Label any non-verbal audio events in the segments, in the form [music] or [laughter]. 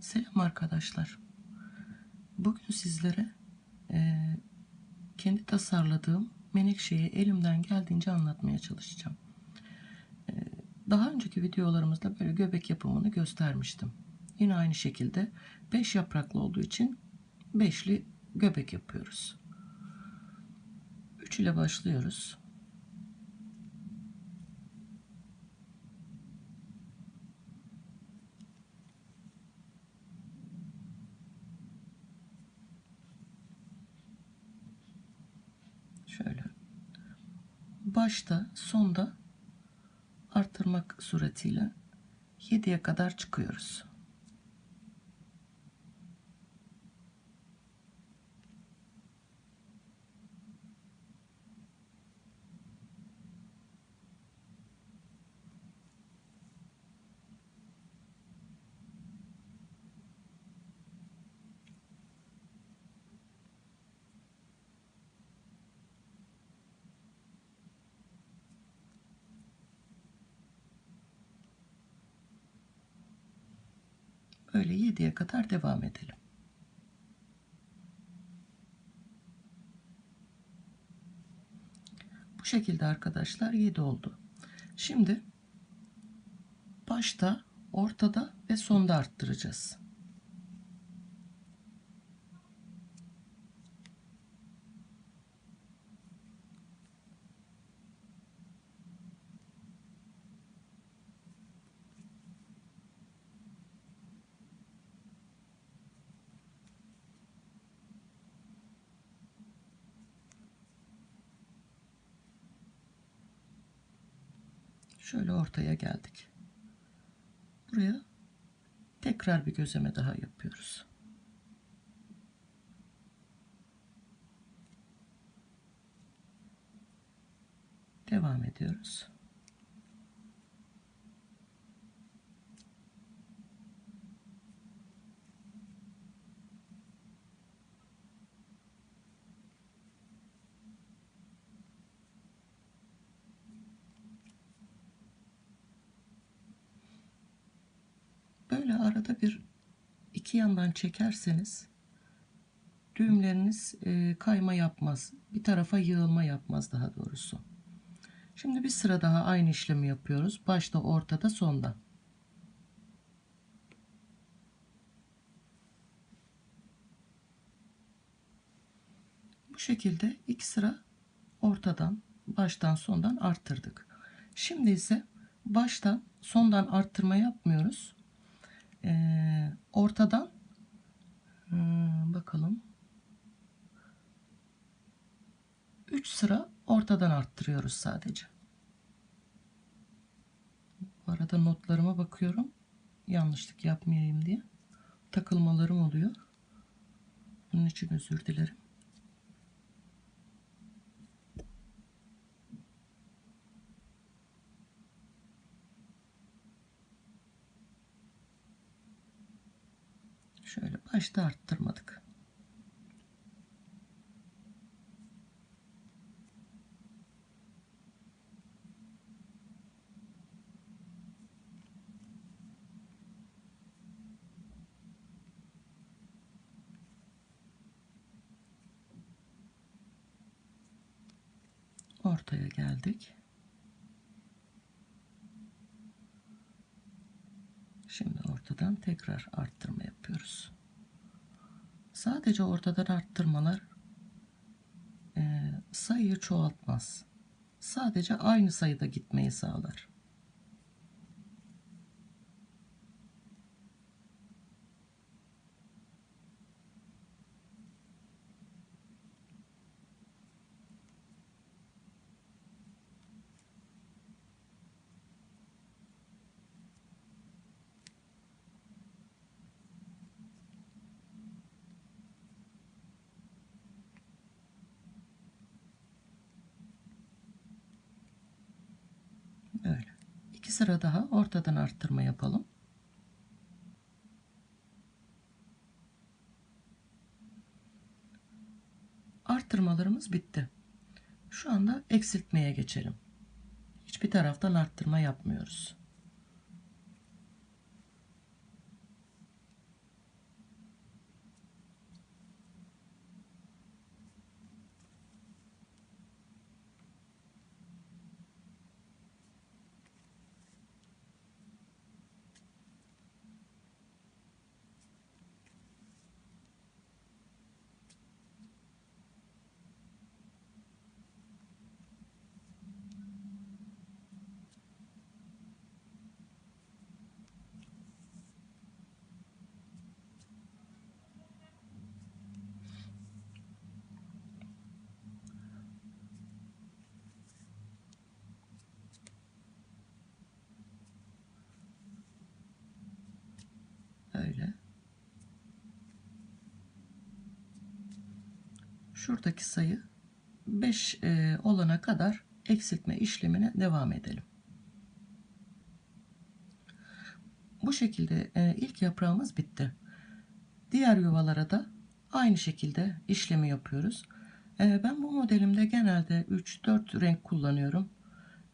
Selam arkadaşlar. Bugün sizlere eee, kendi tasarladığım menekşeyi elimden geldiğince anlatmaya çalışacağım. Eee, daha önceki videolarımızda böyle göbek yapımını göstermiştim. Yine aynı şekilde 5 yapraklı olduğu için beşli göbek yapıyoruz. 3 ile başlıyoruz. Şöyle. Başta, sonda arttırmak suretiyle 7'ye kadar çıkıyoruz. Böyle 7'ye kadar devam edelim. Bu şekilde arkadaşlar 7 oldu. Şimdi başta, ortada ve sonda arttıracağız. Şöyle ortaya geldik. Buraya tekrar bir gözleme daha yapıyoruz. Devam ediyoruz. Böyle arada bir yandan çekerseniz düğümleriniz e, kayma yapmaz. Bir tarafa yığılma yapmaz daha doğrusu. Şimdi bir sıra daha aynı işlemi yapıyoruz. Başta, ortada, sonda. Bu şekilde iki sıra ortadan, baştan, sondan arttırdık. Şimdi ise baştan, sondan arttırma yapmıyoruz. Ee, ortadan hmm, bakalım 3 sıra ortadan arttırıyoruz sadece. Bu arada notlarıma bakıyorum. Yanlışlık yapmayayım diye. Takılmalarım oluyor. Bunun için özür dilerim. Şöyle başta arttırmadık. Ortaya geldik. Şimdi ortadan tekrar arttırma yapıyoruz. Sadece ortadan arttırmalar e, sayıyı çoğaltmaz. Sadece aynı sayıda gitmeyi sağlar. Böyle. İki sıra daha ortadan arttırma yapalım. Arttırmalarımız bitti. Şu anda eksiltmeye geçelim. Hiçbir taraftan arttırma yapmıyoruz. Şuradaki sayı 5 e, olana kadar eksiltme işlemine devam edelim. Bu şekilde e, ilk yaprağımız bitti. Diğer yuvalara da aynı şekilde işlemi yapıyoruz. E, ben bu modelimde genelde 3-4 renk kullanıyorum.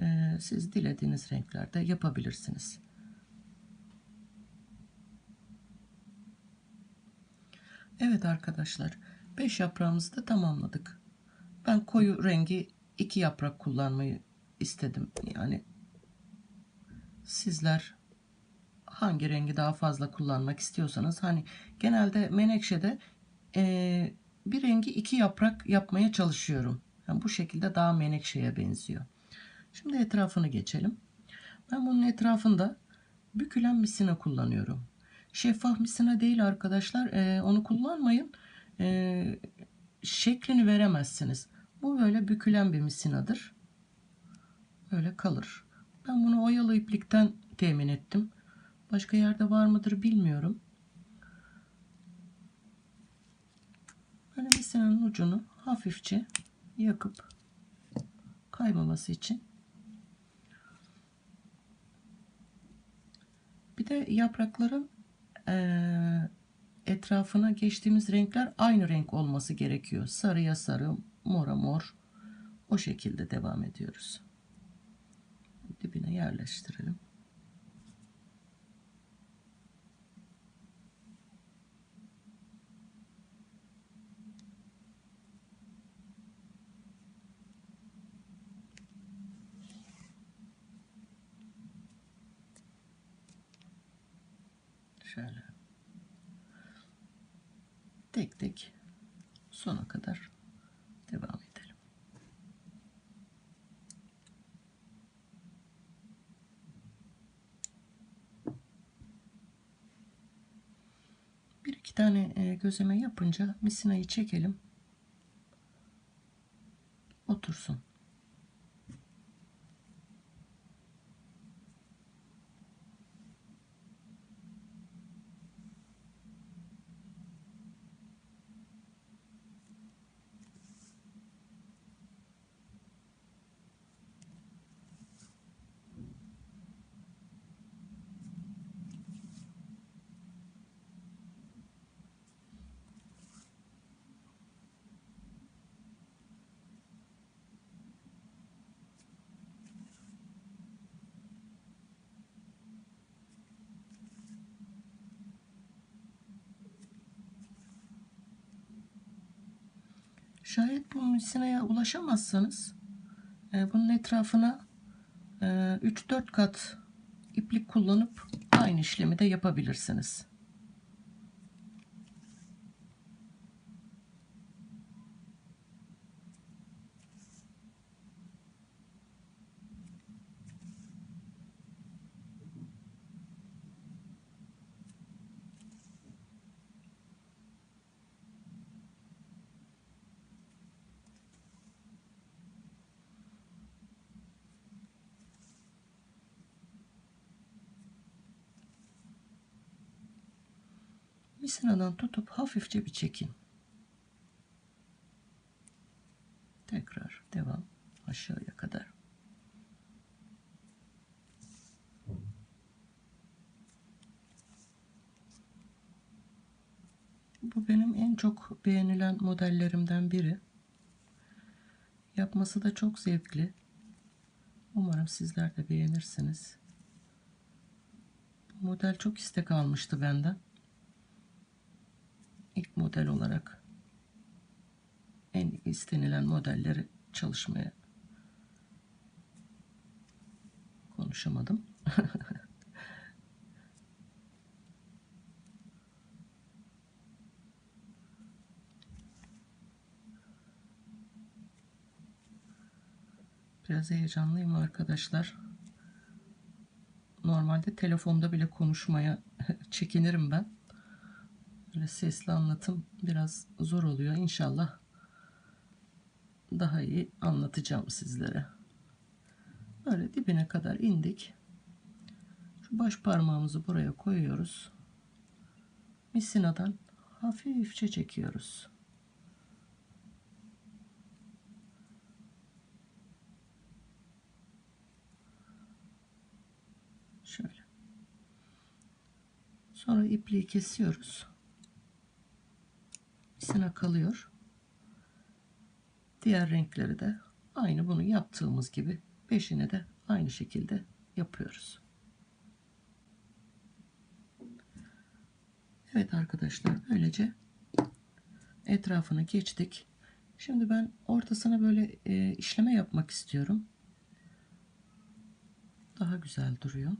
E, siz dilediğiniz renklerde yapabilirsiniz. Evet arkadaşlar 5 yaprağımızı da tamamladık. Ben koyu rengi 2 yaprak kullanmayı istedim. Yani sizler hangi rengi daha fazla kullanmak istiyorsanız hani genelde menekşede e, bir rengi iki yaprak yapmaya çalışıyorum. Yani bu şekilde daha menekşeye benziyor. Şimdi etrafını geçelim. Ben bunun etrafında bükülen misina kullanıyorum. Şeffaf misina değil arkadaşlar. E, onu kullanmayın. E, şeklini veremezsiniz. Bu böyle bükülen bir misinadır. Böyle kalır. Ben bunu oyalı iplikten temin ettim. Başka yerde var mıdır bilmiyorum. Böyle misinanın ucunu hafifçe yakıp kaymaması için bir de yaprakların eee, etrafına geçtiğimiz renkler aynı renk olması gerekiyor. Sarıya sarı, mora mor. O şekilde devam ediyoruz. Dibine yerleştirelim. Şöyle. Tek tek sona kadar devam edelim. Bir iki tane e, gözleme yapınca misinayı çekelim. Otursun. Şayet bu misinaya ulaşamazsanız e, bunun etrafına e, 3-4 kat iplik kullanıp aynı işlemi de yapabilirsiniz. Misinadan tutup hafifçe bir çekin. Tekrar devam aşağıya kadar. Bu benim en çok beğenilen modellerimden biri. Yapması da çok zevkli. Umarım sizler de beğenirsiniz. Bu model çok istek almıştı benden ilk model olarak en istenilen modelleri çalışmaya konuşamadım. [laughs] Biraz heyecanlıyım arkadaşlar. Normalde telefonda bile konuşmaya [laughs] çekinirim ben. Böyle sesli anlatım biraz zor oluyor. İnşallah daha iyi anlatacağım sizlere. Böyle dibine kadar indik. Şu baş parmağımızı buraya koyuyoruz. Misinadan hafifçe çekiyoruz. Şöyle. Sonra ipliği kesiyoruz. İsine kalıyor. Diğer renkleri de aynı bunu yaptığımız gibi beşini de aynı şekilde yapıyoruz. Evet arkadaşlar böylece etrafını geçtik. Şimdi ben ortasına böyle e, işleme yapmak istiyorum. Daha güzel duruyor.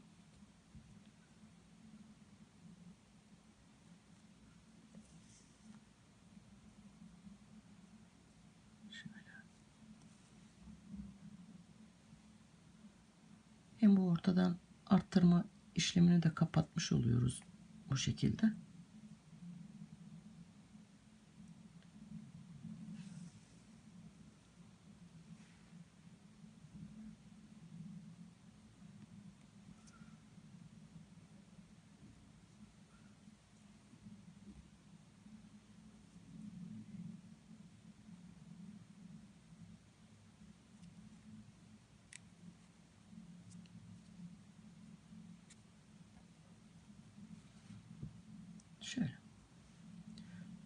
Hem bu ortadan arttırma işlemini de kapatmış oluyoruz bu şekilde. Şöyle.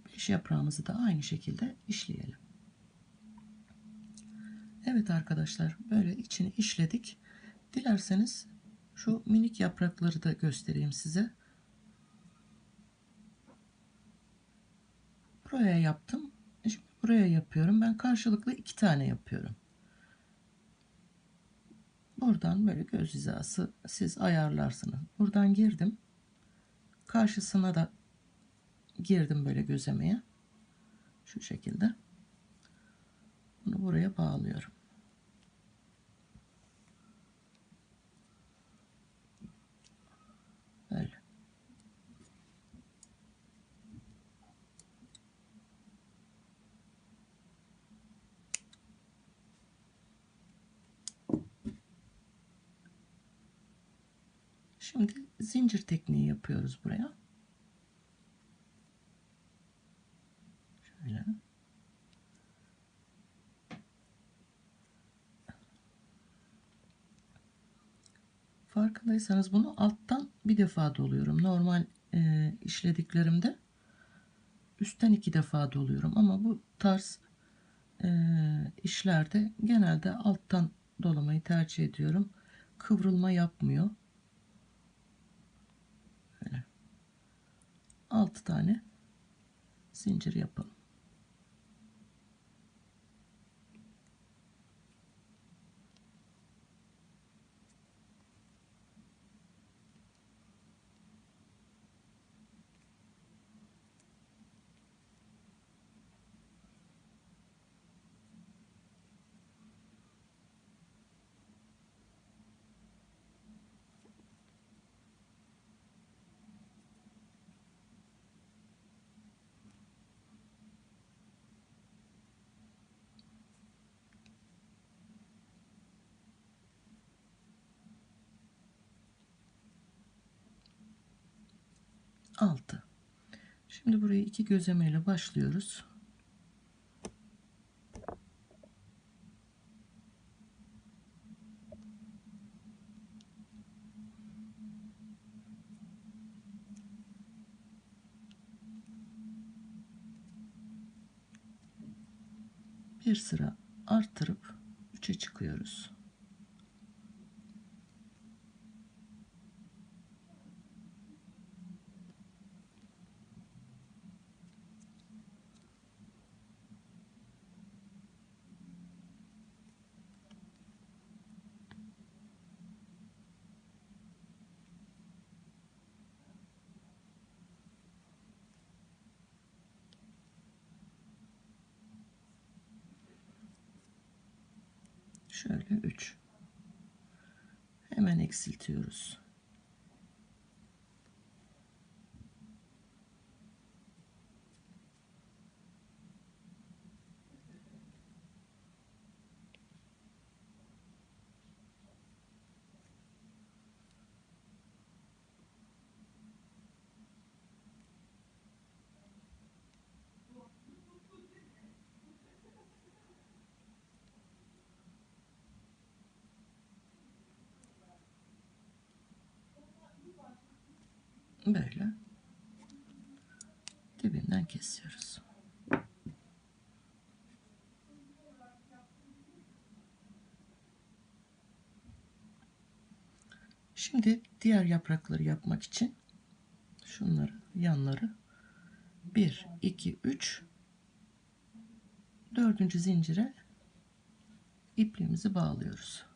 Beş yaprağımızı da aynı şekilde işleyelim. Evet arkadaşlar böyle içini işledik. Dilerseniz şu minik yaprakları da göstereyim size. Buraya yaptım. Şimdi buraya yapıyorum. Ben karşılıklı iki tane yapıyorum. Buradan böyle göz hizası siz ayarlarsınız. Buradan girdim. Karşısına da girdim böyle gözemeye. Şu şekilde. Bunu buraya bağlıyorum. Böyle. Şimdi zincir tekniği yapıyoruz buraya. Şöyle. Farkındaysanız bunu alttan bir defa doluyorum. Normal e, işlediklerimde üstten iki defa doluyorum. Ama bu tarz e, işlerde genelde alttan dolamayı tercih ediyorum. Kıvrılma yapmıyor. Böyle. 6 tane zincir yapalım. Altı. Şimdi burayı iki gözlemeyle başlıyoruz. Bir sıra arttırıp 3'e çıkıyoruz. Şöyle 3. Hemen eksiltiyoruz. Böyle. ipinden kesiyoruz. Şimdi diğer yaprakları yapmak için şunları yanları 1 2 3 dördüncü zincire ipliğimizi bağlıyoruz.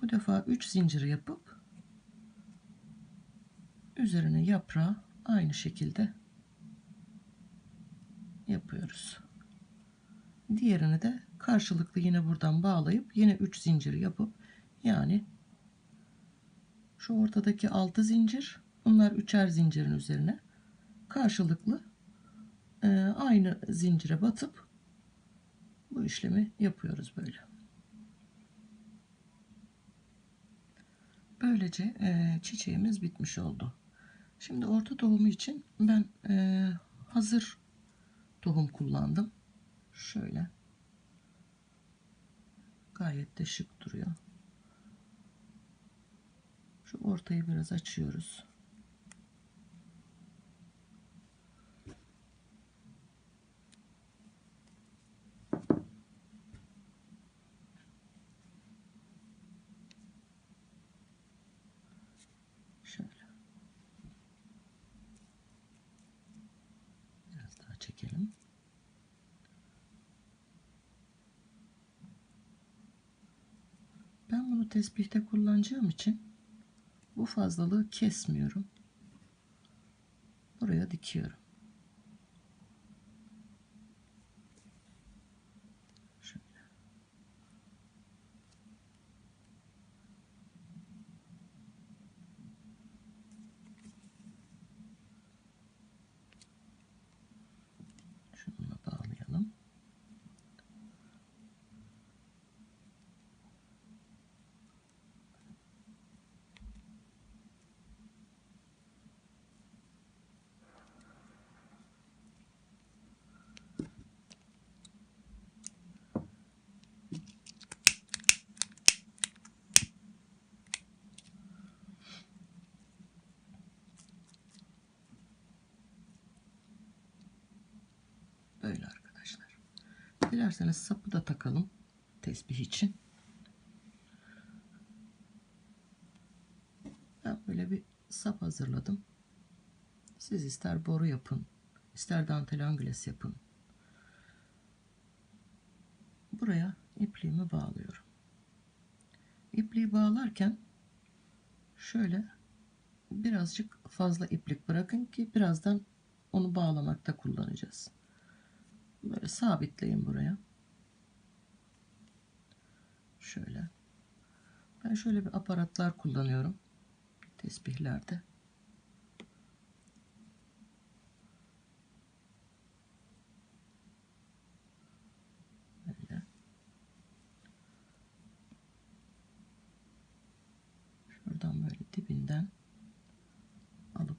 Bu defa 3 zincir yapıp üzerine yaprağı aynı şekilde yapıyoruz. Diğerini de karşılıklı yine buradan bağlayıp yine 3 zincir yapıp yani şu ortadaki 6 zincir bunlar üçer zincirin üzerine karşılıklı e, aynı zincire batıp bu işlemi yapıyoruz böyle. Böylece e, çiçeğimiz bitmiş oldu. Şimdi orta tohumu için ben e, hazır tohum kullandım. Şöyle. Gayet de şık duruyor. Şu ortayı biraz açıyoruz. Şöyle. Biraz daha çekelim. Ben bunu tesbihte kullanacağım için bu fazlalığı kesmiyorum. Buraya dikiyorum. Şöyle. Şununla bağlayalım. Böyle arkadaşlar. Dilerseniz sapı da takalım tesbih için. Ben böyle bir sap hazırladım. Siz ister boru yapın, ister dantel angles yapın. Buraya ipliğimi bağlıyorum. İpliği bağlarken şöyle birazcık fazla iplik bırakın ki birazdan onu bağlamakta kullanacağız. Böyle sabitleyin buraya. Şöyle. Ben şöyle bir aparatlar kullanıyorum. Tesbihlerde. Şuradan böyle dibinden alıp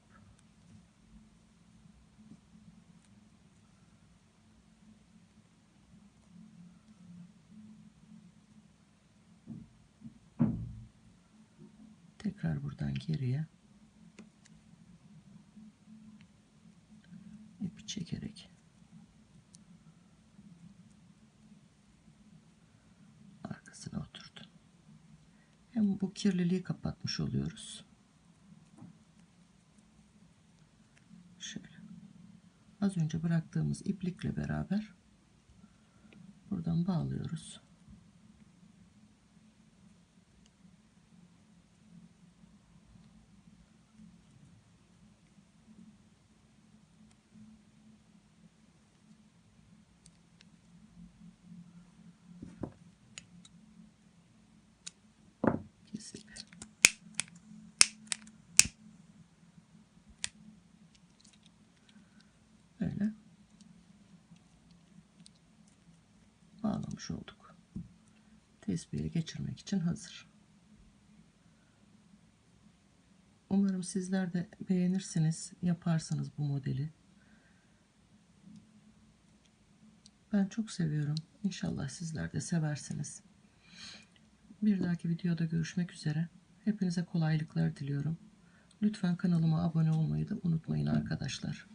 tekrar buradan geriye ipi çekerek arkasına oturdu. Hem bu kirliliği kapatmış oluyoruz. Şöyle. Az önce bıraktığımız iplikle beraber buradan bağlıyoruz. kesip böyle Tesbihe geçirmek için hazır. Umarım sizler de beğenirsiniz, yaparsınız bu modeli. Ben çok seviyorum. İnşallah sizler de seversiniz. Bir dahaki videoda görüşmek üzere. Hepinize kolaylıklar diliyorum. Lütfen kanalıma abone olmayı da unutmayın arkadaşlar.